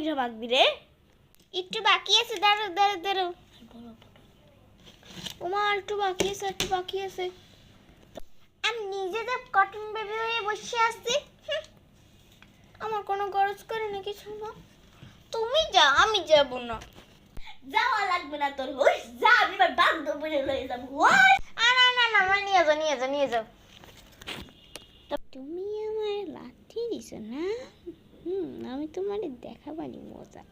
কইরা মাখবি রে? একটু বাকি আছে দাঁড়ো দাঁড়ো দাঁড়ো ওমা আর একটু বাকি আছে, একটু বাকি আছে। আমি নিজে তো কটন বেবি হয়ে বসে আছি। আমার কোনো গরজ করে না কিছু না তুমি যা আমি যাব না। যাওয়া লাগবে না তোর হই যা, আমি এবার বান্ধব লয়ে যাব, ওই। আ না না না আমার নিয়ে যাও নিয়ে যাও নিয়ে যাও। তুমি আমার লাঠি দিছো না? তোমার দেখাবানি মজা।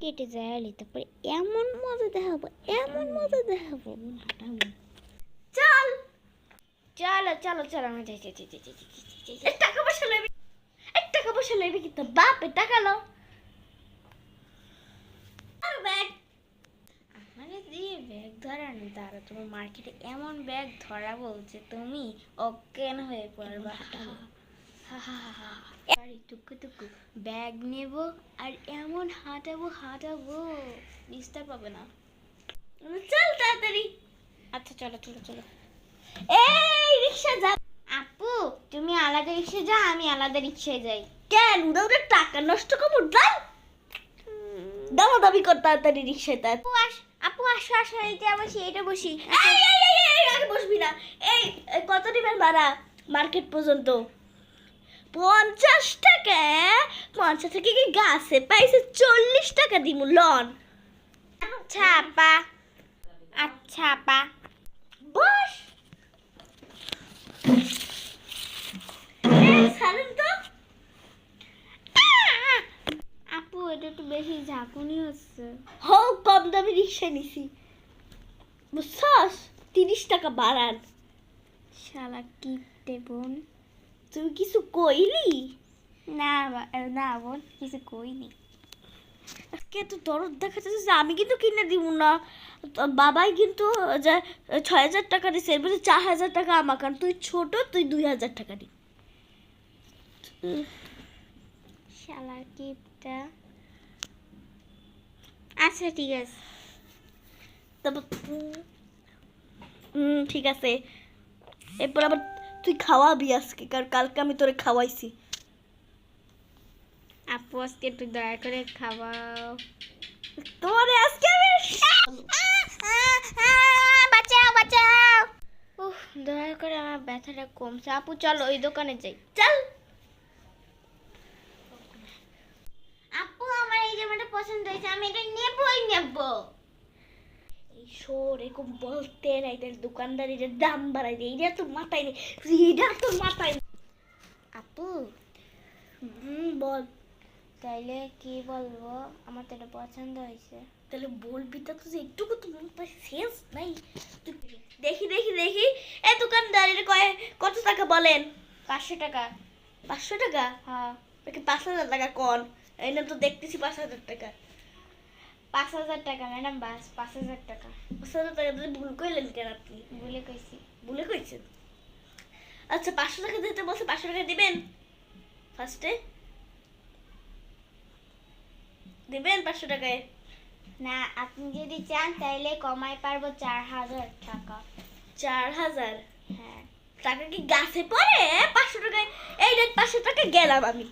কেটে যায় আলি, তারপরে এমন মজা দেখাবো, এমন মজা দেখাবো চল! চলো চলো চলো, আমি যাই যাই যাই যাই। টাকা পয়সা এই টাকা পয়সা লইবি কিন্তু বাপে টাকা লো। আর মানে দিয়ে ব্যাগ ধরা নেই, তারা তোমার মার্কেটে এমন ব্যাগ ধরা বলছে তুমি অজ্ঞান হয়ে পড়বা। আর টুকু টুকু ব্যাগ নেব আর এমন হাঁটাবো হাঁটাবো। নিস্তার পাবে না। চল তাড়াতাড়ি। আচ্ছা চলো চলো চলো। এই রিক্সা যা। আপু তুমি আলাদা রিক্সা যাও আমি আলাদা রিক্সায় যাই। কেন? ওদের টাকা নষ্ট করব দাও দামাদামি কর তাড়াতাড়ি রিক্সায় তার আপু আস আপু আসো আসো এইটা বসি এটা বসি। আর বসবি না। এই এই, কত দিবেন ভাড়া মার্কেট পর্যন্ত? পঞ্চাশ টাকা? পঞ্চাশ টাকা কি গাছে পাইছে চল্লিশ টাকা দিমু লন। আচ্ছা আপা। আচ্ছা আপা। বস। আপু এটা একটু বেশি ঝাঁকুনি হচ্ছে। হো কম দামি রিক্সা নিছি। বুঝছস? তিরিশ টাকা বাড়ান। শালা কিপটে বোন। তুমি কিছু কইলি? না না বোন কিছু কইনি। আজকে তো দরদ দেখাচ্ছে যে আমি কিন্তু কিনে দিব না। বাবাই কিন্তু যে ছয় হাজার টাকা দিছে এর চার হাজার টাকা আমার কারণ তুই ছোট তুই দুই হাজার টাকা দি। শালা কিপটা। আচ্ছা ঠিক আছে। তারপর হুম ঠিক আছে। এরপর আবার তুই খাওয়াবি আজকে কারণ কালকে আমি তোরে খাওয়াইছি। আপু আজকে একটু দয়া করে খাওয়াও। তোমারে আজকে আমি বাঁচাও বাঁচাও। উফ দয়া করে আমার ব্যথাটা কমছে। আপু চলো ওই দোকানে যাই। চল। আপু আমার এই জামাটা পছন্দ হয়েছে আমি এটা নেবই নেব। এরকম বলতে না দোকানদার দাম বাড়াই দেয় এটা তো মাথায় নেই এটা তো মাথায় আপু হুম বল। তাইলে কি বলব? আমার তো এটা পছন্দ হয়েছে। তাহলে বলবি তো তুই একটুকু তো সেন্স নাই। দেখি দেখি দেখি। এ দোকানদার এটা কয় কত টাকা বলেন? পাঁচশো টাকা। পাঁচশো টাকা? হ্যাঁ। পাঁচ হাজার টাকা কন। এই তো দেখতেছি পাঁচ হাজার টাকা। পাঁচ হাজার টাকা ম্যাডাম বাস পাঁচ হাজার টাকা। পাঁচ হাজার টাকা ভুল করলেন কেন আপনি? ভুলে কইছি। ভুলে কইছেন? আচ্ছা পাঁচশো টাকা দিতে বলছে পাঁচশো টাকা দিবেন? ফার্স্টে দিবেন পাঁচশো টাকায়? না আপনি যদি চান তাইলে কমাই পারব চার হাজার টাকা। চার হাজার? হ্যাঁ। টাকা কি গাছে পড়ে পাঁচশো টাকায়? এই রেট পাঁচশো টাকা গেলাম আমি।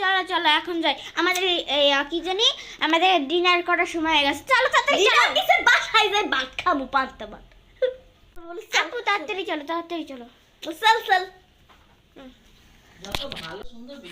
চলো চলো এখন যাই। আমাদের কি জানি? আমাদের ডিনার করার সময় হয়ে গেছে। চলো তাড়াতাড়ি চলো। কিসে বাসায় যাই ভাত খাব পাঁচটা ভাত। আপু তাড়াতাড়ি চলো তাড়াতাড়ি চলো। চল চল। যত ভালো সুন্দর ভিডিও